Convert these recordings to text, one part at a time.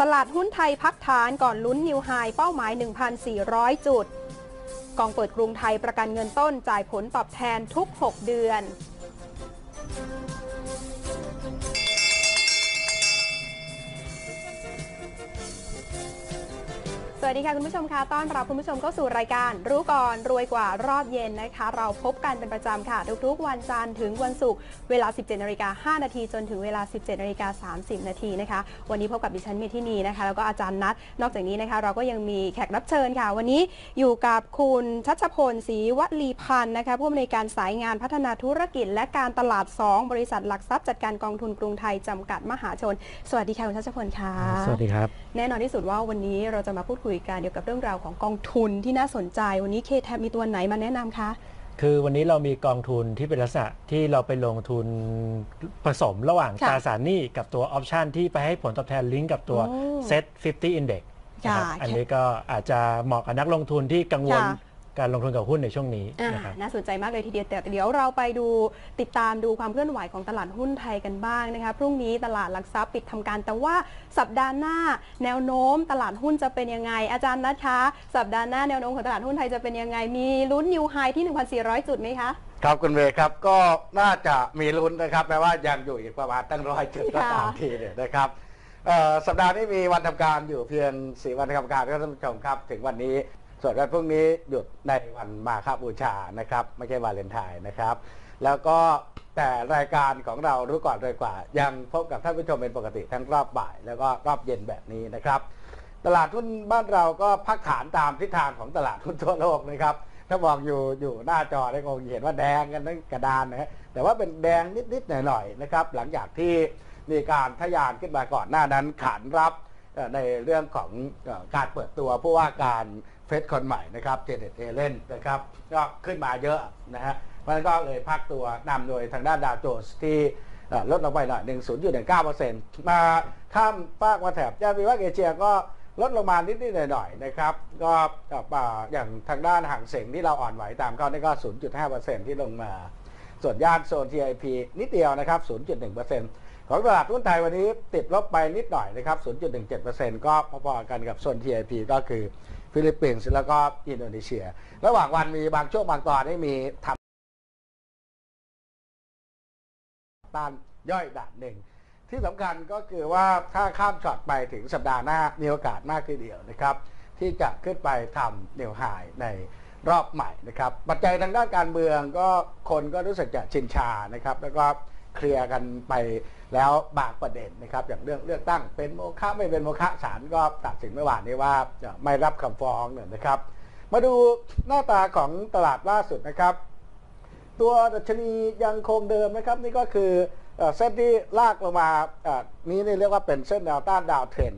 ตลาดหุ้นไทยพักฐานก่อนลุ้นนิวไฮเป้าหมาย 1,400 จุด กองเปิดกรุงไทยประกันเงินต้นจ่ายผลตอบแทนทุก 6 เดือน สวัสดีค่ะคุณผู้ชมคะต้อนรับคุณผู้ชมเข้าสู่รายการ รู้ก่อนรวยกว่ารอบเย็นนะคะ เราพบกันเป็นประจำค่ะ ทุกๆ วันจันทร์ถึงวันศุกร์เวลา 17นาฬิกา5นาทีจนถึงเวลา 17นาฬิกา30นาทีนะคะ วันนี้พบกับดิฉันเมทินีนะคะ แล้วก็อาจารย์นัทนอกจากนี้นะคะ เราก็ยังมีแขกรับเชิญค่ะ วันนี้อยู่กับคุณชัชพลศรีวลีพันธ์นะคะผู้อำนวยการสายงานพัฒนาธุรกิจ และการตลาด 2 บริษัทหลักทรัพย์จัดการกองทุนกรุงไทยจำกัดมหาชน สวัสดีค่ะคุณชัชพลค่ะสวัสดีครับแน่นอนที่สุดว่าวันนี้เราจะมาพูดคุยกันเกี่ยวกับเรื่องราวของกองทุนที่น่าสนใจ วันนี้เคแทมีตัวไหนมาแนะนำคะ คือวันนี้เรามีกองทุนที่เป็นลักษณะที่เราไปลงทุนผสมระหว่างค่ะตราสารหนี้กับตัวออปชันที่ไปให้ผลตอบแทนลิงก์กับตัวโอ้ Set 50 Index นะครับค่ะอันนี้ก็อาจจะเหมาะกับนักลงทุนที่กังวลค่ะ การลงทุนกับหุ้นในช่วงนี้อ่านะครับน่าสนใจมากเลยทีเดียวแต่เดี๋ยวเราไปดูติดตามดูความเคลื่อนไหวของตลาดหุ้นไทยกันบ้างนะคะพรุ่งนี้ตลาดหลักทรัพย์ปิดทำการ แต่ว่าสัปดาห์หน้า แนวโน้มตลาดหุ้นจะเป็นยังไง อาจารย์นัทคะสัปดาห์หน้าแนวโน้มของตลาดหุ้นไทยจะเป็นยังไง มีลุ้นนิวไฮที่ 1,400 จุดไหมคะครับคุณเวย์ครับก็น่าจะมีลุ้นนะครับแม้ว่ายังอยู่อีกประมาณตั้งร้อยจุดก็ตามค่ะทีเนี่ยนะครับเอ่อสัปดาห์นี้มีวันทำการอยู่เพียงสี่วันทำการครับท่านผู้ชมครับ ถึงวันนี้ ส่วนวันพรุ่งนี้หยุดในวันมาฆบูชานะครับ ไม่ใช่วาเลนไทน์นะครับ แล้วก็แต่รายการของเรารู้ก่อนรวยกว่า ยังพบกับท่านผู้ชมเป็นปกติทั้งรอบบ่าย แล้วก็รอบเย็นแบบนี้นะครับ ตลาดหุ้นบ้านเราก็พักฐานตามทิศทางของตลาดหุ้นทั่วโลกนะครับถ้ามองอยู่อยู่หน้าจอได้คงเห็นว่าแดงกันทั้งกระดานนะฮะแต่ว่าเป็นแดงนิดๆหน่อยๆนะครับ หลังจากที่มีการทะยานขึ้นมาก่อนหน้านั้นขานรับ ในเรื่องของอการเปิดตัวผู้ว่าการเฟดคนใหม่นะครับเจเน็ตเอเลนนะครับก็ขึ้นมาเยอะนะฮะเพราะฉะนั้นก็เลยพักตัวนำโดยทางด้านดาวโจนส์ที่ลดลงไปหน่อยหนึ่งศูนย์จุดหนึ่งเก้าเปอร์เซ็นต์มาข้ามฟากมาแถบย่านวิวัฒเอเชียก็ลดลงมานิดๆหน่อยๆนะครับก็อย่างทางด้านห่างเสียงที่เราอ่อนไหวตามเขานี่ก็ 0.5%ที่ลงมา ส่วนย่านโซน TIP นิดเดียวนะครับ 0.1% ของตลาดหุ้นไทยวันนี้ติดลบไปนิดหน่อยนะครับ 0.17%ก็พอๆกันกับโซน TIP ก็คือฟิลิปปินส์แล้วก็อินโดนีเซีย ระหว่างวันมีบางช่วงบางตอนที่มีทำต้านย่อยด่านหนึ่ง ที่สำคัญก็คือว่าถ้าข้ามช็อตไปถึงสัปดาห์หน้ามีโอกาสมากทีเดียวนะครับ ที่จะขึ้นไปทำเนวไฮในรอบใหม่นะครับ ปัจจัยทางด้านการเมืองก็คนก็รู้สึกจะชินชานะครับ แล้วก็ เคลียร์กันไปแล้วบางประเด็นนะครับ อย่างเรื่องเลือกตั้งเป็นโมฆะไม่เป็นโมฆะศาลก็ตัดสินเมื่อวานนี้ว่าไม่รับคำฟ้องเนี่ยนะครับ มาดูหน้าตาของตลาดล่าสุดนะครับ ตัวดัชนียังคงเดิมนะครับ นี่ก็คือเส้นที่ลากลงมานี้นี่เรียกว่าเป็นเส้นแนวต้านดาวเทรน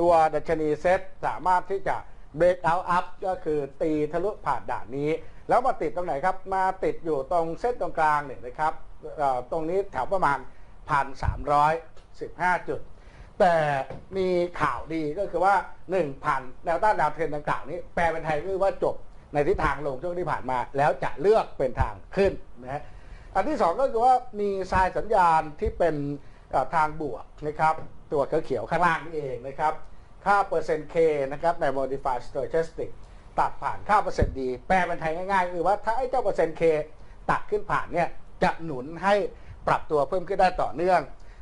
ตัวดัชนีเซ็ตสามารถที่จะ break out up ก็คือตีทะลุผ่านด่านนี้ แล้วมาติดตรงไหนครับ มาติดอยู่ตรงเส้นตรงกลางเนี่ยนะครับ ตรงนี้แถวประมาณ 1,315 จุด แต่มีข่าวดีก็คือว่า1,000แนวต้านดาวเทรนด์ดังกล่าวนี้ แปลเป็นไทยก็คือว่าจบในทิศทางลงช่วงที่ผ่านมา แล้วจะเลือกเป็นทางขึ้นนะฮะอันที่สองก็คือว่ามีทรายสัญญาณที่เป็นทางบวกนะครับตัวเขียวข้างล่างนี่เองนะครับค่าเปอร์เซ็นต์ K นะครับใน modified stochastic ตัดผ่านค่าเปอร์เซ็นต์ดีแปลเป็นไทยง่ายๆ คือว่าถ้าไอ้เจ้าเปอร์เซ็นต์ K ตัดขึ้นผ่านเนี่ย จะหนุนให้ปรับตัวเพิ่มขึ้นได้ต่อเนื่อง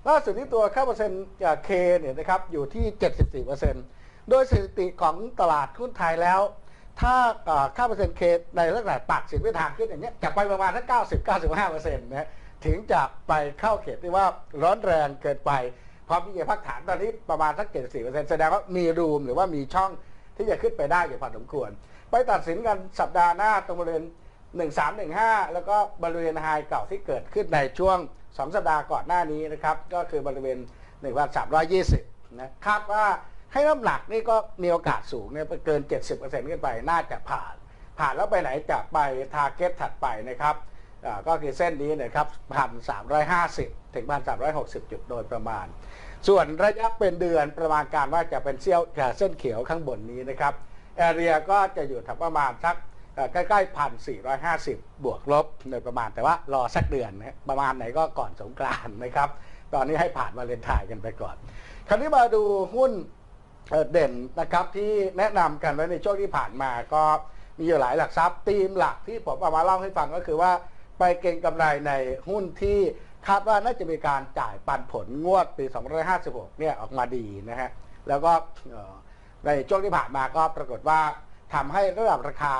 ล่าสุดที่ตัวค่าเปอร์เซ็นต์เคเนี่ยนะครับอยู่ที่ 74%โดยสถิติของตลาดหุ้นไทยแล้ว ถ้าค่าเปอร์เซ็นต์เคในลักษณะตัดสินไปทางขึ้นอย่างเงี้ยจะไปประมาณสัก90-95%นะถึงจะไปเข้าเขตที่ว่าร้อนแรงเกินไปพร้อมที่จะพักฐานตอนนี้ประมาณสัก74%แสดงว่ามีรูมหรือว่ามีช่องที่จะขึ้นไปได้อยู่พอสมควร ไปตัดสินกันสัปดาห์หน้าตรงบริเวณ 1315 แล้วก็บริเวณไฮเก่าที่เกิดขึ้นในช่วง 2 สัปดาห์ก่อนหน้านี้นะครับ ก็คือบริเวณ 1320 นะคาดว่าให้น้ำหนักนี่ก็มีโอกาสสูงเนี่ยเกิน 70%ขึ้นไปน่าจะผ่าน ผ่านแล้วไปไหนจะไปทาร์เก็ตถัดไปนะครับก็คือเส้นนี้นะครับ 1,350 ถึง 1,360 จุดโดยประมาณ ส่วนระยะเป็นเดือนประมาณการว่าจะเป็นเสี้ยวเส้นเขียวข้างบนนี้นะครับแอเรียก็จะอยู่แถวประมาณสัก ใกล้ๆพันสี่ร้อยห้าสิบบวกลบโดยประมาณแต่ว่ารอสักเดือนนะประมาณไหนก็ก่อนสงกรานต์นะครับ ตอนนี้ให้ผ่านวาเลนไทน์กันไปก่อน คราวนี้มาดูหุ้นเเด่นนะครับที่แนะนำกันไว้ในช่วงที่ผ่านมาก็มีอยู่หลายหลักทรัพย์ธีมหลักที่ผมเอามาเล่าให้ฟังก็คือว่าไปเก็งกำไรในหุ้นที่คาดว่าน่าจะมีการจ่ายปันผลงวดปี 2556 เนี่ยออกมาดีนะฮะแล้วก็ในช่วงที่ผ่านมาก็ปรากฏว่า ทำให้ระดับราคา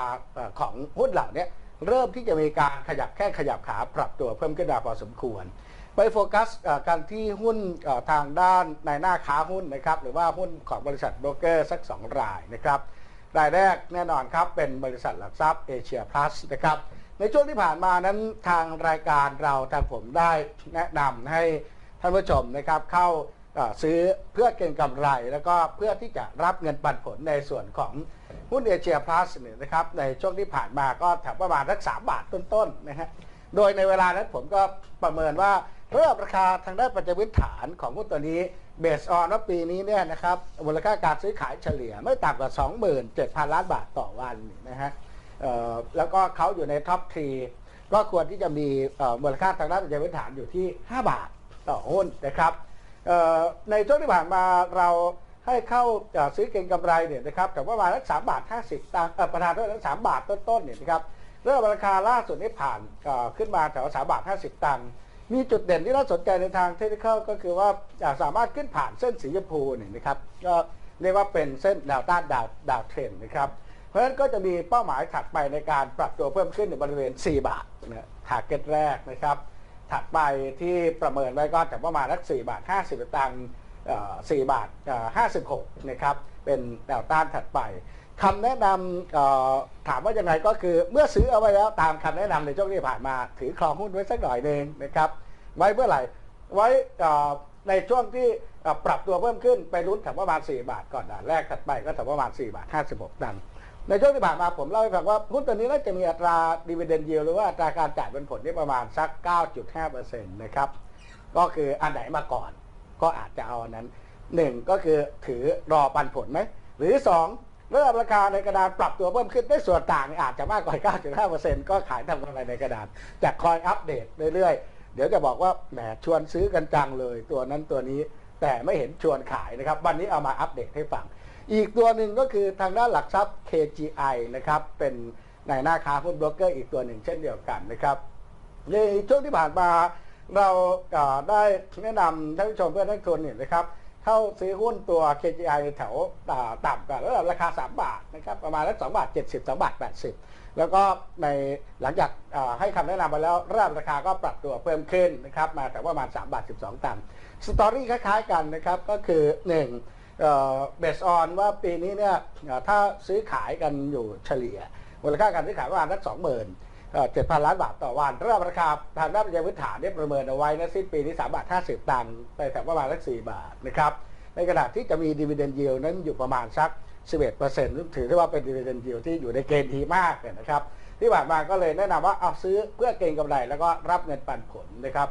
ของหุ้นเหล่านี้เริ่มที่จะมีการขยับแข้งขยับขาปรับตัวเพิ่มขึ้นมาพอสมควร ไปโฟกัสกันที่หุ้นทางด้านในหน้าค้าหุ้นนะครับหรือว่าหุ้นของบริษัทโบรกเกอร์สัก 2 รายนะครับรายแรกแน่นอนครับเป็นบริษัทหลักทรัพย์เอเชียพลัสนะครับในช่วงที่ผ่านมานั้นทางรายการเราทางผมได้แนะนำให้ท่านผู้ชมนะครับเข้า ซื้อเพื่อเก็งกำไร แล้วก็เพื่อที่จะรับเงินปันผลในส่วนของหุ้นเอเชียพลัสเนี่ยนะครับในช่วงที่ผ่านมาก็แถวประมาณสักสามบาทต้นๆนะฮะโดยในเวลานั้นผมก็ประเมินว่าเริ่มราคาทางด้านปัจจัยพื้นฐานของหุ้นตัวนี้เบสออนว่าปีนี้เนี่ยนะครับมูลค่าการซื้อขายเฉลี่ยไม่ต่ำกว่า 27,000 ล้านบาทต่อวันนะฮะแล้วก็เขาอยู่ในท็อปทรีก็ควรที่จะมีมูลค่าทางด้านปัจจัยพื้นฐานอยู่ที่ 5 บาทต่อหุ้นนะครับ ในช่วงที่ผ่านมาเราให้เข้าซื้อเก็งกำไรเนี่ยนะครับแต่ว่าประมาณสักสามบาทห้าสิบตังค์ประธานโทษนะสามบาทต้นๆเนี่ยนะครับเริ่มราคาล่าสุดนี้ผ่านขึ้นมาแถวสามบาทห้าสิบตังค์มีจุดเด่นที่น่าสนใจในทางเทคนิคก็คือว่าสามารถขึ้นผ่านเส้นสีชมพูเนี่ยนะครับก็เรียกว่าเป็นเส้นแนวต้านดาวดาวเทรนนะครับเพราะฉะนั้นก็จะมีเป้าหมายถัดไปในการปรับตัวเพิ่มขึ้นในบริเวณ 4 บาทนะทาร์เก็ตแรกนะครับ ถัดไปที่ประเมินไว้ก็แถวประมาณสัก4บาท 50สตางค์4บาทเอ่อ56นะครับเป็นแนวต้านถัดไปคำแนะนำถามว่ายังไงก็คือเมื่อซื้อเอาไว้แล้วตามคำแนะนำในช่วงที่ผ่านมาถือครองหุ้นไว้สักหน่อยหนึ่งนะครับ ไว้เมื่อไหร่ไว้ในช่วงที่ปรับตัวเพิ่มขึ้นไปลุ้นแถวประมาณ 4 บาทก่อนด่านแรกถัดไปก็แถวประมาณ 4 บาท 56ตัง ในช่วงที่ผ่านมาผมเล่าให้ฟังว่าหุ้นตัวนี้น่าจะมีอัตราดีเวเดนยิวหรือว่าอัตราการจ่ายเป็นผลที่ประมาณสัก 9.5%นะครับ ก็คืออันไหนมาก่อน ก็อาจจะเอาอันนั้นหนึ่งก็คือถือรอปันผลไหม หรือสองเริ่มราคาในกระดานปรับตัวเพิ่มขึ้นได้ส่วนต่างอาจจะมากกว่า 9.5%ก็ขายทำกำไรในกระดานจะคอยอัปเดตเรื่อยๆ เดี๋ยวจะบอกว่าแหมชวนซื้อกันจังเลย ตัวนั้นตัวนี้แต่ไม่เห็นชวนขายนะครับ วันนี้เอามาอัปเดตให้ฟัง อีกตัวหนึ่งก็คือทางด้านหลักทรัพย์ KGI นะครับเป็นในหน้าค้าหุ้นโบรกเกอร์อีกตัวหนึ่งเช่นเดียวกันนะครับในช่วงที่ผ่านมาเราได้แนะนำท่านผู้ชมเพื่อนนักลงทุนเนี่ยนะครับเข้าซื้อหุ้นตัว KGI แถวอ่าต่ำกว่าระดับราคา 3 บาทนะครับประมาณสัก2บาท 70 2บาท 80 แล้วก็ในหลังจากให้คำแนะนำไปแล้วระดับราคาก็ปรับตัวเพิ่มขึ้นนะครับมาแต่ว่าประมาณ 3 บาท 12 ตังค์สตอรี่คล้ายๆกันนะครับก็คือ 1 เบสออนว่าปีนี้เนี่ยถ้าซื้อขายกันอยู่เฉลี่ยมูลค่าการซื้อขายประมาณสัก20,000เจ็ดพันล้านบาทต่อวันระดับราคาทางด้านปัจจัยพื้นฐานเนี่ยประเมินเอาไว้นะสิ้นปีนี้3บาท50ตังค์ไปแถวประมาณสัก4บาทนะครับในขณะที่จะมีดีเวเดนยิวนั้นอยู่ประมาณสัก 11%ซึ่งถือได้ว่าเป็นดีเวเดนยิวที่อยู่ในเกณฑ์ดีมากเนี่ยนะครับ ที่ผ่านมาก็เลยแนะนำว่าเอาซื้อเพื่อเก็งกำไรแล้วก็รับเงินปันผลนะครับ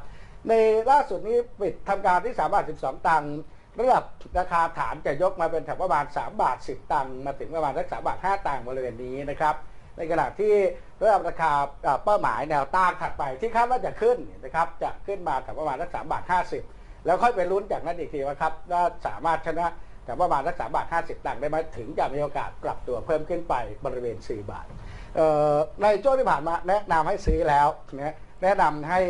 ในล่าสุดนี้ปิดทำการที่3บาท12 ตังค์ ระดับราคาฐานจะยกมาเป็นแถวประมาณ 3 บาท 10 ตังค์มาถึงประมาณสัก3บาท 5 ตังค์บริเวณนี้นะครับ ในขณะที่ระดับราคาเป้าหมายแนวต้านถัดไปที่คาดว่าจะขึ้นนะครับจะขึ้นมาแถวประมาณสักสามบาทห้าสิบแล้วค่อยไปลุ้นจากนั้นอีกทีว่าครับว่าสามารถชนะแถวประมาณสักสามบาทห้าสิบตังค์ได้ไหมถึงจะมีโอกาสปรับตัวเพิ่มขึ้นไปบริเวณสี่บาทในช่วงที่ผ่านมาแนะนำให้ซื้อแล้วนะแนะนำให้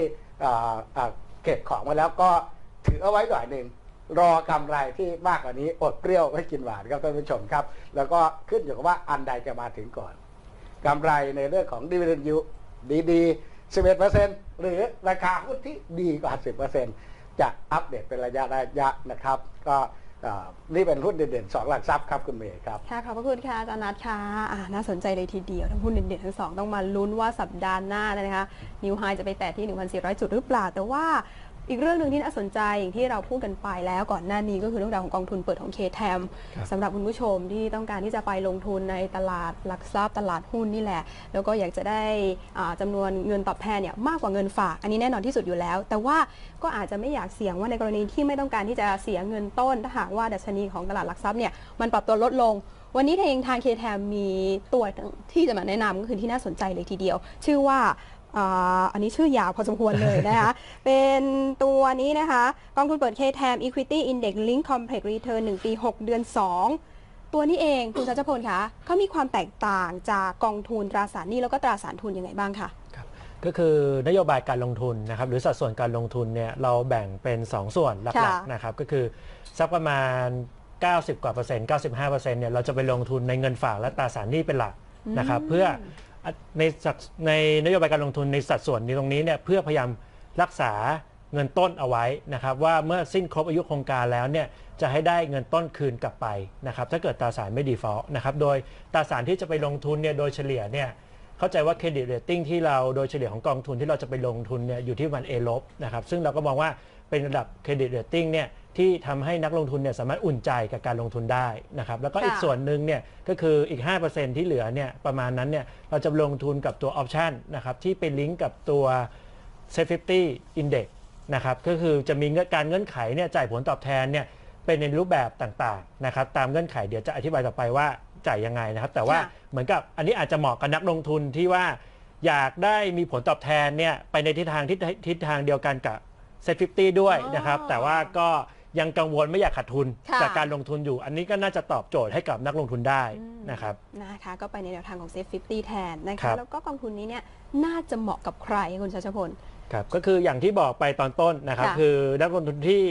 เอ่อเอ่อเก็บของไว้แล้วก็ถือเอาไว้หน่อยหนึ่ง รอกำไรที่มากกว่านี้อดเปรี้ยวไม่กินหวานครับท่านผู้ชมครับ แล้วก็ขึ้นอยู่กับว่าอันใดจะมาถึงก่อนกำไรในเรื่องของดีเวเดนยูดีๆ11%หรือราคาหุ้นที่ดีกว่า 10%จะอัปเดตเป็นระยะระยะนะครับ ก็นี่เป็นหุ้นเด่นๆสองหลักทรัพย์ครับคุณเมย์ครับ ค่ะ ขอบพระคุณค่ะอาจารย์นัทค่ะน่าสนใจเลยทีเดียว ทั้งหุ้นเด่นๆทั้งสองต้องมาลุ้นว่าสัปดาห์หน้านะคะ นิวไฮจะไปแตะที่ 1,400 จุดหรือเปล่า แต่ว่า อีกเรื่องหนึ่งที่น่าสนใจอย่างที่เราพูดกันไปแล้วก่อนหน้านี้ก็คือเรื่องราวของกองทุนเปิดของ KTM ครับสำหรับคุณผู้ชมที่ต้องการที่จะไปลงทุนในตลาดหลักทรัพย์ตลาดหุ้นนี่แหละ แล้วก็อยากจะได้อ่าจำานวนเงินตอบแทนเนี่ยมากกว่าเงินฝาก อันนี้แน่นอนที่สุดอยู่แล้ว แต่ว่าก็อาจจะไม่อยากเสี่ยงว่าในกรณีที่ไม่ต้องการที่จะเสียเงินต้นถ้าหากว่าดัชนีของตลาดหลักทรัพย์เนี่ยมันปรับตัวลดลงวันนี้ทางทาง KTM มีตัวที่จะมาแนะนำก็คือที่น่าสนใจเลยทีเดียว ชื่อว่า อ่าอันนี้ชื่อยาวพอสมควรเลยนะคะ เป็นตัวนี้นะคะ กองทุนเปิด KTAM Equity Index Link Complex Return 1 ปี 6 เดือน 2 ตัวนี้เองคุณชัชพลคะเขามีความแตกต่างจากกองทุนตราสารหนี้แล้วก็ตราสารทุนยังไงบ้างคะครับก็คือนโยบายการลงทุนนะครับหรือสัดส่วนการลงทุนเนี่ยเราแบ่งเป็น 2 ส่วนหลักค่ะๆนะครับก็คือสักประมาณ 90 กว่าเปอร์เซ็นต์95เปอร์เซ็นต์เนี่ยเราจะไปลงทุนในเงินฝากและตราสารหนี้เป็นหลักนะครับเพื่อ ในสัดในนโยบายการลงทุนในสัดส่วนในตรงนี้เนี่ยเพื่อพยายามรักษาเงินต้นเอาไว้นะครับว่าเมื่อสิ้นครบอายุโครงการแล้วเนี่ยจะให้ได้เงินต้นคืนกลับไปนะครับถ้าเกิดตราสารไม่ดีฟอลต์นะครับโดยตราสารที่จะไปลงทุนเนี่ยโดยเฉลี่ยเนี่ยเข้าใจว่าเครดิตเรตติ้งที่เราโดยเฉลี่ยของกองทุนที่เราจะไปลงทุนเนี่ยอยู่ที่ประมัน A ลบนะครับซึ่งเราก็มองว่า เป็นระดับเครดิตเรตติ้งเนี่ยที่ทำให้นักลงทุนเนี่ยสามารถอุ่นใจกับการลงทุนได้นะครับแล้วก็ค่ะอีกส่วนหนึ่งเนี่ยก็คืออีก 5%ที่เหลือเนี่ยประมาณนั้นเนี่ยเราจะลงทุนกับตัวออปชันนะครับที่ไปลิงก์กับตัว Set 50 Index นะครับก็คือจะมีเงื่อนการเงื่อนไขเนี่ยจ่ายผลตอบแทนเนี่ยเป็นในรูปแบบต่างๆนะครับตามเงื่อนไขเดี๋ยวจะอธิบายต่อไปว่าจ่ายยังไงนะครับ แต่ว่าค่ะเหมือนกับอันนี้อาจจะเหมาะกับนักลงทุนที่ว่าอยากได้มีผลตอบแทนเนี่ยไปในทิศทางทิศทิศทางเดียวกันกับ Set 50ด้วยนะครับอ๋อแต่ว่าก็ยังกังวลไม่อยากขาดทุนค่ะ จากการลงทุนอยู่ อันนี้ก็น่าจะตอบโจทย์ให้กับนักลงทุนได้อืมนะครับ นะคะก็ไปในแนวทางของ Safe 50 แทนนะครัคะบ แล้วก็กองทุนนี้เนี่ยน่าจะเหมาะกับใครคุณชัชพล ครับก็คืออย่างที่บอกไปตอนต้นนะครับ ค่ะคือนักลงทุนที่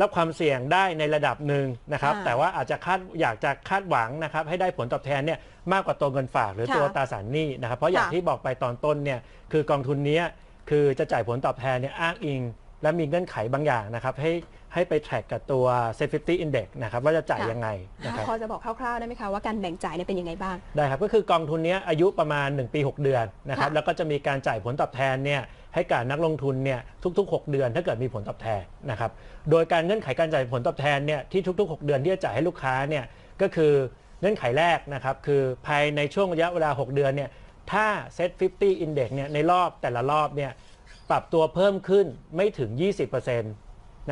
รับความเสี่ยงได้ในระดับหนึ่งนะครับ ค่ะแต่ว่าอาจจะคาดอยากจะคาดหวังนะครับ ให้ได้ผลตอบแทนเนี่ยมากกว่าตัวเงินฝากหรือค่ะตัวตราสารหนี้นะครับ เพราะอย่างค่ะที่บอกไปตอนต้นเนี่ยคือกองทุนเนี้ยคือจะจ่ายผลตอบแทนเนี่ยอ้างอิง และมีเงื่อนไขบางอย่างนะครับ ให้ให้ไปแทร็กกับตัว Set 50 Index นะครับว่าจะจ่ายยังไงนะครับพอจะบอกคร่าวๆได้ไหมคะว่าการแบ่งจ่ายเนี่ยเป็นยังไงบ้าง ได้ครับ ก็คือกองทุนเนี้ยอายุประมาณ 1 ปี 6 เดือนนะครับค่ะแล้วก็จะมีการจ่ายผลตอบแทนเนี่ยให้กับนักลงทุนเนี่ยทุก ๆ 6 เดือนถ้าเกิดมีผลตอบแทนนะครับโดยการเงื่อนไขการจ่ายผลตอบแทนเนี่ยที่ทุก ๆ 6 เดือนที่จะจ่ายให้ลูกค้าเนี่ยก็คือเงื่อนไขแรกนะครับคือภายในช่วงระยะเวลา 6 เดือนเนี่ยถ้า Set 50 Index เนี่ยในรอบแต่ละรอบเนี่ย ปรับตัวเพิ่มขึ้นไม่ถึง 20%น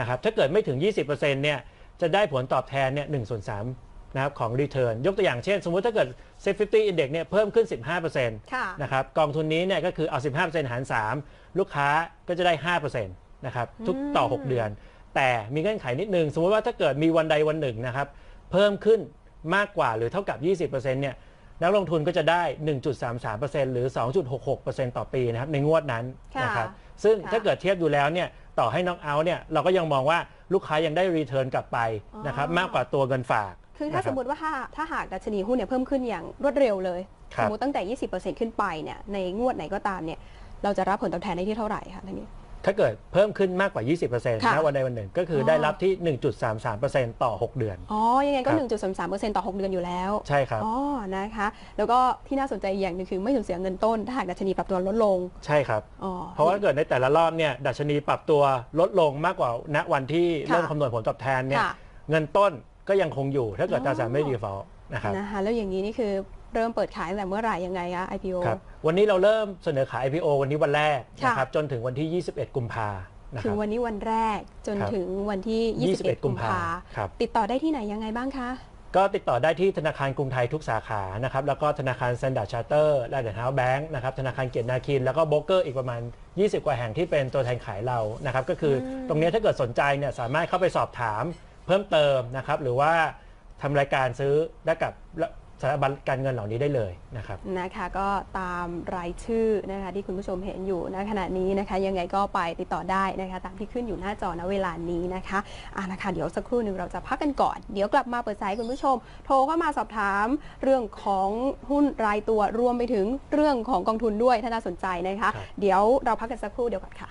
ะครับถ้าเกิดไม่ถึง 20%เนี่ยจะได้ผลตอบแทนเนี่ย1ส่วน3นะครับของ Return ยกตัวอย่างเช่น สมมุติถ้าเกิด Set 50 Index เนี่ยเพิ่มขึ้น 15%ค่ะนะครับกองทุนนี้เนี่ยก็คือเอา 15%หาร 3 ลูกค้าก็จะได้ 5%นะครับทุกต่อ 6 เดือน แต่มีเงื่อนไขนิดนึง สมมติว่าถ้าเกิดมีวันใดวันหนึ่งนะครับเพิ่มขึ้นมากกว่าหรือเท่ากับ 20%เนี่ย นักลงทุนก็จะได้ 1.33%หรือ 2.66%ต่อปีนะครับในงวดนั้นค่ะนะครับซึ่งค่ะถ้าเกิดเทียบดูแล้วเนี่ยต่อให้น็อกเอาท์เนี่ยเราก็ยังมองว่าลูกค้ายังได้รีเทิร์นกลับไปนะครับอ๋อมากกว่าตัวเงินฝาก คือถ้านะสรับมมติว่าถ้าถ้าหากดัชนีหุ้นเนี่ยเพิ่มขึ้นอย่างรวดเร็วเลยครัสบมมติตั้งแต่ 20%ขึ้นไปเนี่ยในงวดไหนก็ตามเนี่ยเราจะรับผลตอบแทนได้ที่เท่าไหร่คะท่านนี้ ถ้าเกิดเพิ่มขึ้นมากกว่า 20%ค่ะ นะวันใดวันหนึ่ง ก็คือออได้รับที่ 1.33%ต่อ 6 เดือน อ๋อ ยังไงก็ ครับ 1.33%ต่อ 6 เดือนอยู่แล้ว ใช่ครับ อ๋อ นะคะ แล้วก็ที่น่าสนใจอีกอย่างหนึงคือไม่สูญเสียเงินต้น ถ้าหากดัชนีปรับตัวลดลง ใช่ครับ อ๋อ เพราะว่าถ้าเกิดในแต่ละรอบเนี่ยดัชนีปรับตัวลดลงมากกว่าณวันที่ค่ะเริ่มคำนวณผลตอบแทนเนี่ยค่ะ เงินต้นก็ยังคงอยู่ถ้าเกิดอ๋อตราสารไม่ดีฟอลนะครับ นะคะแล้วอย่างนี้นี่คือ เริ่มเปิดขายตั้งแต่เมื่อไหร่ยังไงคะ IPO ครับวันนี้เราเริ่มเสนอขาย IPO วันนี้วันแรกค่ะนะครับจนถึงวันที่ 21 กุมภานะคถึรังบวันนี้วันแรกจนครับถึงวันที่ 21 กุมภาครับติดต่อได้ที่ไหนยังไงบ้างคะ ก็ติดต่อได้ที่ธนาคารกรุงไทยทุกสาขานะครับแล้วก็ธนาคาร Standard Charter และเดนเฮาส์แบงค์นะครับธนาคารเกียรตินาคิน แล้วก็โบรกเกอร์อีกประมาณ 20 กว่าแห่งที่เป็นตัวแทนขายเรานะครับก็คืออมตรงนี้ถ้าเกิดสนใจเนี่ยสามารถเข้าไปสอบถามเพิ่มเติมนะครับหรือว่าทำรายการซื้อได้กับ สถาบันการเงินเหล่านี้ได้เลยนะครับ นะคะก็ตามรายชื่อนะคะที่คุณผู้ชมเห็นอยู่ณขณะนี้นะคะยังไงก็ไปติดต่อได้นะคะตามที่ขึ้นอยู่หน้าจอณเวลานี้นะคะอ่านะคะเดี๋ยวสักครู่หนึ่งเราจะพักกันก่อน เดี๋ยวกลับมาเปิดสายคุณผู้ชม โทรเข้ามาสอบถามเรื่องของหุ้นรายตัวรวมไปถึงเรื่องของกองทุนด้วยถ้าน่าสนใจนะคะ ครับ เดี๋ยวเราพักกันสักครู่เดียวก่อนค่ะ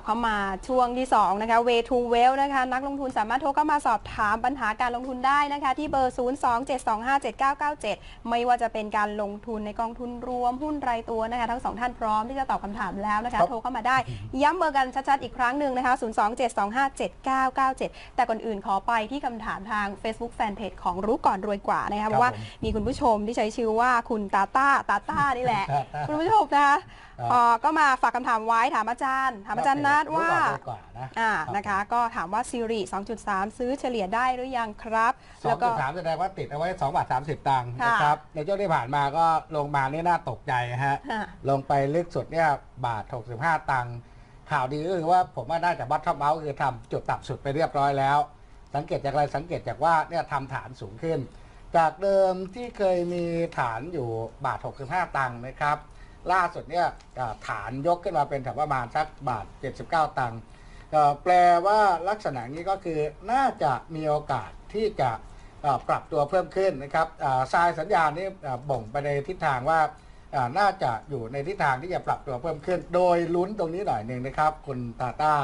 밥. เข้ามาช่วงที่2นะคะ Way to Well นะคะนักลงทุนสามารถโทรเข้ามาสอบถามปัญหาการลงทุนได้นะคะ ที่เบอร์ 027257997 ไม่ว่าจะเป็นการลงทุนในกองทุนรวมหุ้นรายตัวนะคะ ทั้งสองท่านพร้อมที่จะตอบคำถามแล้วนะคะครับโทรเข้ามาได้ ย้ำเบอร์กันชัดๆอีกครั้งหนึ่งนะคะ 027257997 แต่ก่อนอื่นขอไปที่คำถามทาง Facebook Fanpage ของรู้ก่อนรวยกว่านะคะเพราะว่ามีคุณผู้ชมที่ใช้ชื่อว่าคุณตาต้าตาต้านี่แหละ คุณผู้ชมนะคะครับเอ่อก็มาฝากคำถามไว้ถามอาจารย์ ถามอาจารย์นัดว่ารู้ก่อนดีกว่านะอ่ารับนะคะ ก็ถามว่าซีรี2.3 ซื้อเฉลี่ยได้หรือยังครับสอแล้งวก็จุดสามแสดงว่าติดเอาไว้สองบาทสามสิบตังค์ค่ะนะครับในช่วงที่ผ่านมาก็ลงมานี่น่าตกใจฮะอ่าลงไปลึกสุดเนี่ยบาท 65 ตังค์ข่าวดีก็คือว่าผมว่าได้จากบัตท็อปเมาส์คือทำจุดต่ำสุดไปเรียบร้อยแล้ว สังเกตจากอะไรสังเกตจากว่าเนี่ยทำฐานสูงขึ้น จากเดิมที่เคยมีฐานอยู่บาท 65 ตังค์นะครับ ล่าสุดเนี่ยฐานยกขึ้นมาเป็นแถวประมาณสักบาท 79 ตังค์แปลว่าลักษณะนี้ก็คือน่าจะมีโอกาสที่จะปรับตัวเพิ่มขึ้นนะครับอ่าทรายสัญญาณนี้อ่บ่งไปในทิศทางว่าน่าจะอยู่ในทิศทางที่จะปรับตัวเพิ่มขึ้น โดยลุ้นตรงนี้หน่อยหนึ่งนะครับ คุณตาตา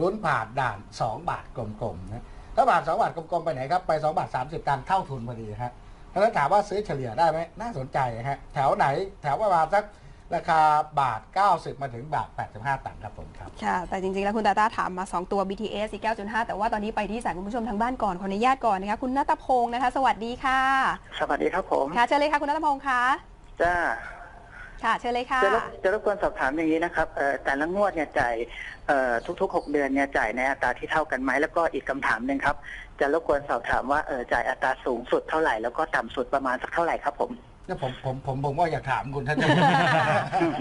ลุ้นผ่านด่าน 2 บาทกลมๆนะถ้าบาท 2 บาทกลมๆไปไหนครับ ไป 2 บาท 30 ตังค์เท่าทุนพอดีฮะเพราะฉะนั้นถามว่าซื้อเฉลี่ยได้ไหมน่าสนใจฮะแถวไหนแถวประมาณสัก ราคาบาท 90 มาถึงบาท 85 ตังค์ครับผมครับ ค่ะ แต่จริงๆ แล้วคุณตาต้าถามมา 2 ตัว BTS อีก9.5 แต่ว่าตอนนี้ไปที่สายคุณผู้ชมทางบ้านก่อนขออนุญาตก่อนนะคะคุณนัตพงศ์นะคะ สวัสดีค่ะ สวัสดีครับผมค่ะเชิญเลยค่ะคุณนัตพงศ์คะจ้าค่ะเชิญเลยค่ะจะรบจะรบกวนสอบถามอย่างนี้นะครับเอ่อแต่ละงวดเนี่ยจ่ายเอ่อทุกๆ 6 เดือนเนี่ยจ่ายในอัตราที่เท่ากันไหมแล้วก็อีกคำถามหนึ่งครับ จะรบกวนสอบถามว่าเออจ่ายอัตราสูงสุดเท่าไหร่แล้วก็ต่ำสุดประมาณสักเท่าไหร่ครับผม เนี่ยผมผมผมผมก็อยากถามคุณท่านจะ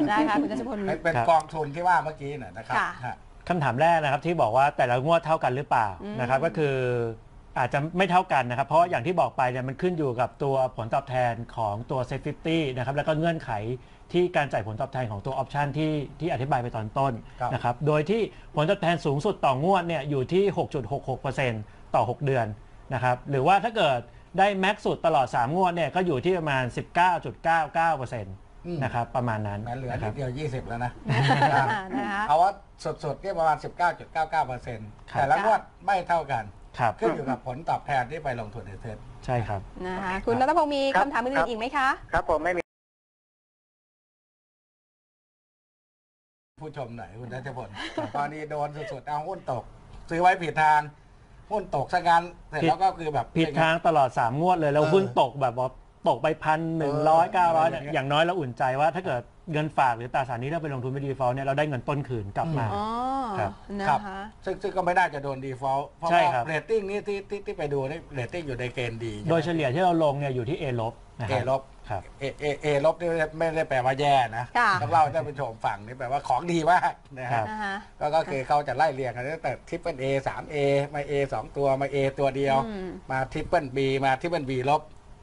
ได้ค่ะคุณจัชพล เป็นครับกองทุนที่ว่าเมื่อกี้น่ะนะครับค่ะ ฮะ คำถามแรกนะครับที่บอกว่าแต่ละงวดเท่ากันหรือเปล่าอืมนะครับก็คืออาจจะไม่เท่ากันนะครับ เพราะอย่างที่บอกไปเนี่ยมันขึ้นอยู่กับตัวผลตอบแทนของตัวเซฟฟิตี้นะครับแล้วก็เงื่อนไขที่การจ่ายผลตอบแทนของตัวออปชันที่ที่อธิบายไปตอนต้นครับ นะครับโดยที่ผลตอบแทนสูงสุดต่องวดเนี่ยอยู่ที่ 6.66%ต่อ 6 เดือนนะครับหรือว่าถ้าเกิด ได้แม็กซ์สุดตลอด 3 งวดเนี่ยก็อยู่ที่ประมาณ 19.99%นะครับประมาณนั้นแหมเหลือนะคนิรัดบเดียว 20 แล้วนะนะคะเอาว่าสดๆเนี่ยประมาณ 19.99%ครับแต่ละงวดไม่เท่ากันครับขึ้นอยู่กับผลตอบแทนที่ไปลงทุนในเทสใช่ครับนะคะคุณนัตพงศ์มีครับคำถามอื่ครันบๆอีกไหมคะ ครับผมไม่มีผู้ชมหน่อยคุณทัชพลตอนนี้โดนสุดๆเอาหุ้นตก ซื้อไว้ผิดทาง หุ้นตกซะงั้นเสร็จผิดแล้วก็คือแบบผิดทางตลอด 3 งวดเลย แล้วเออหุ้นตกแบบว่าตกไปพันหนึ่งร้อยเก้าร้อยเอออย่างเงี้ยอย่างน้อยเราอุ่นใจว่าถ้าเกิดเงินฝากหรือตราสารหนี้เราไปลงทุนไม่ดีฟอลเนี่ยเราได้เงินต้นคืนกลับมา อ๋อครับครับนะคะ ซึ่งซึ่งก็ไม่น่าจะโดนดีฟอลต์เพราะใช่ว่าครับ เรตติ้งนี่ที่ที่ที่ไปดูนี่เรตติ้งอยู่ในเกณฑ์ดีโดยเฉลี่ยที่เราลงเนี่ยอยู่ที่ A ลบนะคเอรับ ลบ ครับ เอเอเอลบนี่ไม่ได้แปลว่าแย่นะค่ะ ต้องเล่าให้ท่านผู้ชมฟังนี่แปลว่าของดีมากนะครัฮะบ นะคะ ก็ก็คือเขาจะไล่เรียงกันตั้งแต่ทริปเปิลเอสามเอมาเอสองตัวมาเอตัวเดียว อืม มาทริปเปิลบีมาทริปเปิลบีลบ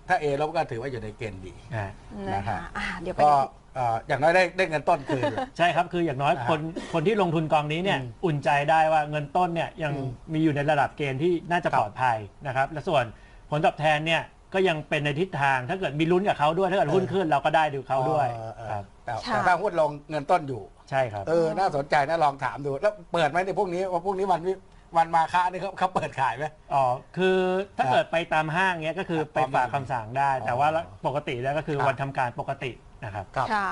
ถ้าเอลบก็ถือว่าอยู่ในเกณฑ์ดี อ่านะนะครัคะบ อ่าเดี๋ยวไปก็เอ่ออย่างน้อยได้ได้เงินต้นคืน ใช่ครับคืออย่างน้อยอ่าคนคนที่ลงทุนกองนี้เนี่ยอืมอุ่นใจได้ว่าเงินต้นเนี่ยยังอืมมีอยู่ในระดับเกณฑ์ที่น่าจะครับปลอดภัยนะครับและส่วนผลตอบแทนเนี่ย ก็ยังเป็นในทิศทาง ถ้าเกิดมีลุ้นกับเขาด้วย ถ้าเกิดหุ้นขึ้นเราก็ได้ดูเขาด้วยเออเออครับแต่ค่ะ แต่ถ้าหุ้นลงเงินต้นอยู่ ใช่ครับ เออ น่าสนใจนะลองถามดู แล้วเปิดไหมในพวกนี้ว่าพวกนี้วันวิวันมาค้านี่เขาเขาเปิดขายไหม อ๋อ คือถ้าครับเกิดไปตามห้างเนี้ยก็คือไปฝากคำสั่งได้ แต่ว่าอ๋อปกติแล้วก็คือครับวันทำการปกตินะครับ ครับ ค่ะ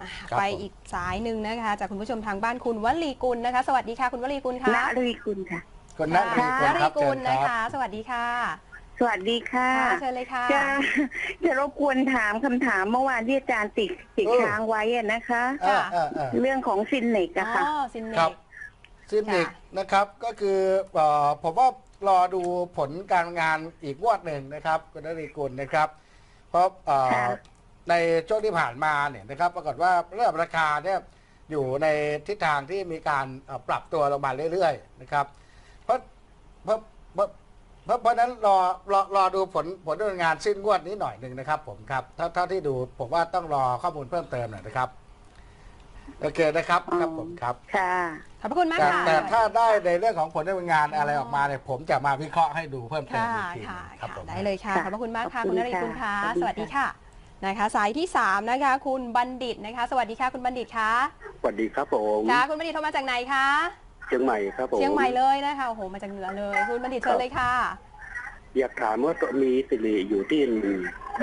อะ ครับไปผม อีกสายหนึ่งนะคะ จากคุณผู้ชมทางบ้านคุณวลีกุลนะคะ สวัสดีค่ะคุณวลีกุลค่ะณรีคุณค่ะ คนนั้นค่ะมีคนวคลีรับกุเชิลญนะครัคะบสวัสดีค่ะ สวัสดีค่ะค่ะเชิญเลยค่ะ จะจะรบกวนถามคำถามเมื่อวานที่อาจารย์ติดติดเออ ค้างไว้อะนะคะเออเออเออเรื่องของซินเนกอ๋อะค่ะอซินเนครับก ซินิกค่ะ นะครับก็คือเอ่อผมว่ารอดูผลการงานอีกงวดหนึ่งนะครับคุณนรีกุลนะครับ เพราะเอ่อค่ะในช่วงที่ผ่านมาเนี่ยนะครับปรากฏว่าเรื่องราคาเนี่ยอยู่ในทิศทางที่มีการเอ่อปรับตัวลงมาเรื่อยๆนะครับเพราะเพราะเพราะ เพราะเพราะฉะนั้นรอรอรอดูผลผลดำเนินงานสิ้นงวดนี้หน่อยหนึ่งนะครับผมครับเท่าเท่าที่ดูผมว่าต้องรอข้อมูลเพิ่มเติมหน่อยนะครับ โอเคนะครับครับผมครับ ค่ะ ขอบพระคุณมากแต่ค่ะ แต่ถ้าได้ในเรื่องของผลดำเนินงานอะไรออกมาเนี่ยผมจะมาวิเคราะห์ให้ดูเพิ่มเติมค่ะอีกทีหค่ะนึ่งครับค่ะผมได้เลยค่ะค่ะ ขอบพระคุณมากค่ะ ขอบคุคุณณนริกุลค่ะ ค่ะสสวัวัสสดีดีค่ะนะคะ สายที่สามนะคะ คุณบัณฑิตนะคะ สวัสดีค่ะ คุณบัณฑิตคะสวัสดีครับผม ค่ะ คุณบัณฑิตโทรมาจากไหนคะ เชียงใหม่ครับผมเชียงใหม่เลยนะคะโอ้โหมาจากเหนือเลย คุณบัณฑิตเชิญเลยค่ะ อยากถามว่าตัวมีสิริอยู่ที่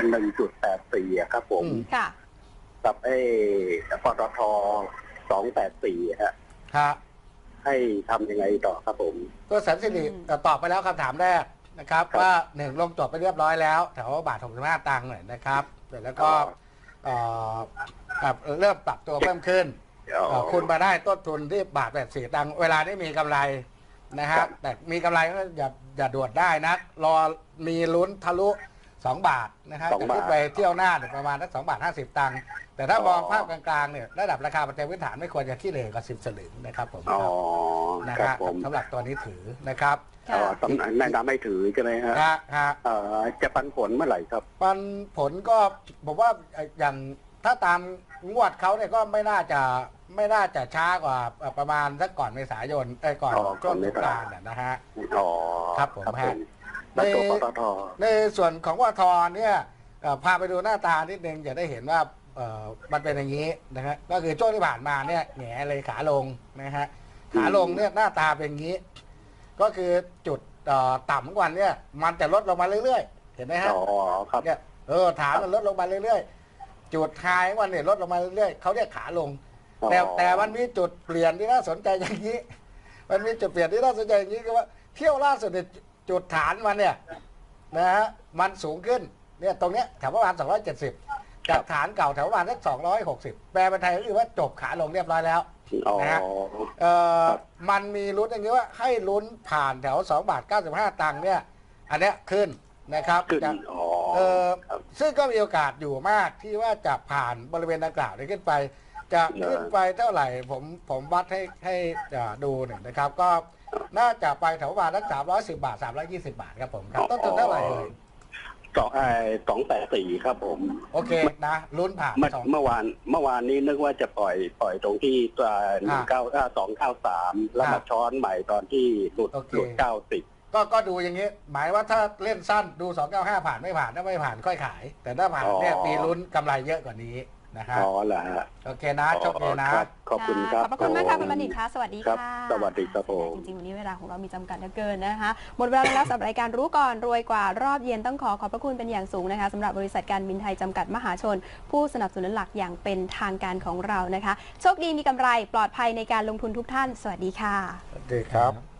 หนึ่งจุดแปดสี่ครับผมอืมค่ะกับไอ้ปตทสองแปดสี่ฮะครับให้ทำยังไงต่อครับผมตัวแสนสิริอืมเอ่อตอบไปแล้วคำถามแรกนะครับครับ ว่าหนึ่งลงจบไปเรียบร้อยแล้วแถวบาทหกสิบห้าตังค์หน่อยนะครับเสร็จแล้วก็เอ่อปรับเริ่มปรับตัวเพิ่มขึ้นอ๋อ เอ่อคุณมาได้ต้นทุนที่บาทแปดสี่ตังค์เวลานี้มีกำไรนะฮะครับแต่มีกำไรก็อย่าอย่าด่วนได้นะรอมีลุ้นทะลุสองบาทนะฮะสองจะบาทขึ้นไปเที่ยวหน้าเนี่ยประมาณสักสองบาทห้าสิบตังค์แต่ถ้ามองอ๋อ ภาพกลางๆเนี่ยระดับราคาปัจจัยพื้นฐานไม่ควรจะขี้เหร่กว่าสิบสลึงนะครับผมอ๋อนะครัฮะบผมสำหรับตัวนี้ถือนะครับอ๋อค่ะสำนักแนะนำให้ถือใช่ไหมฮะฮะฮะ เอ่อจะปันผลเมื่อไหร่ครับ ปันผลก็ผมว่าเอ่ออย่างถ้าตาม งวดเขาเนี่ยก็ไม่น่าจะไม่น่าจะช้ากว่าเอ่อประมาณสักก่อนเมษายนเอ้ยก่อนอ๋อก่ช่วองนสเมงษากรานต์น่ะนะฮะ อ๋อครับผมฮะแล้วตัวในปตท ในส่วนของวทเนี่ยเอ่อพาไปดูหน้าตานิดนึงจะได้เห็นว่าเอ่อมันเป็นอย่างนี้นะฮะก็คือช่วงที่ผ่านมาเนี่ยแหงเลยขาลงนะฮะขาลงเนี่ยหน้าตาเป็นอย่างนี้ ก็คือจุดเอ่อต่ำกว่าเนี่ยมันจะลดลงมาเรื่อยๆ เห็นไหมฮะ อ๋อครับ เนี่ยเออฐานมันลดลงมาเรื่อยๆ จุดไฮของมันเนี่ยลดลงมาเรื่อยๆเขาเรียกขาลง แต่อ๋อแต่มันมีจุดเปลี่ยนที่น่าสนใจอย่างนี้ มันมีจุดเปลี่ยนที่น่าสนใจอย่างนี้คือว่าเที่ยวล่าสุดเนี่ยจุดฐานมันเนี่ยนะฮะมันสูงขึ้นเนี่ยตรงเนี้ยแถวประมาณ270จากฐานเก่าแถวประมาณสัก260 แปลเป็นไทยก็คือว่าจบขาลงเรียบร้อยแล้วอ๋อนะฮะเอ่อครับมันมีลุ้นอย่างนี้ว่าให้ลุ้นผ่านแถว2บาท95 ตังค์เนี่ย อันเนี้ยขึ้นนะครับขึ้นจะอ๋อ เออครับ ซึ่งก็มีโอกาสอยู่มากที่ว่าจะผ่านบริเวณดังกล่าวนี้ขึ้นไป จะขึ้นไปเท่าไหร่ผมผมวัดให้ให้อ่าดูหนึ่งนะครับ ก็น่าจะไปแถวประมาณสักสามร้อยสิบาทสามร้อยี่สิบาทครับผมครับต้นทุนเท่าไหร่เอ่ยสองไอ้สองแปดสี่ครับผมโอเคนะลุ้นผ่านเมื่อสอง เมื่อวานเมื่อวานนี้นึกว่าจะปล่อยปล่อยตรงที่ตัวหนึ่งเก้าสองเก้าสามแล้วอ่ามมาช้อนใหม่ตอนที่หลุดโอเค หลุดเก้าสิบ ก็ก็ดูอย่างนี้ หมายว่าถ้าเล่นสั้นดู 295 ผ่านไม่ผ่านถ้าไม่ผ่านค่อยขาย แต่ถ้าผ่านเนี่ยอ๋อมีลุ้นกำไรเยอะกว่านี้นะฮะอ๋อเหรอฮะโอเคนะโชคดีนะครับขอบคุณครับขอบพระคุณมากค่ะผมคุณบัณฑิตคะสวัสดีครับค่ะสวัสดีครับผมจริงๆ วันนี้เวลาของเรามีจำกัดเหลือเกินนะคะ หมดเวลาแล้วสำหรับรายการรู้ก่อนรวยกว่ารอบเย็นต้องขอขอบพระคุณเป็นอย่างสูงนะคะสำหรับบริษัทการบินไทยจำกัดมหาชน ผู้สนับสนุนหลักอย่างเป็นทางการของเรานะคะ โชคดีมีกำไรปลอดภัยในการลงทุนทุกท่าน สวัสดีค่ะสวัสดีครับ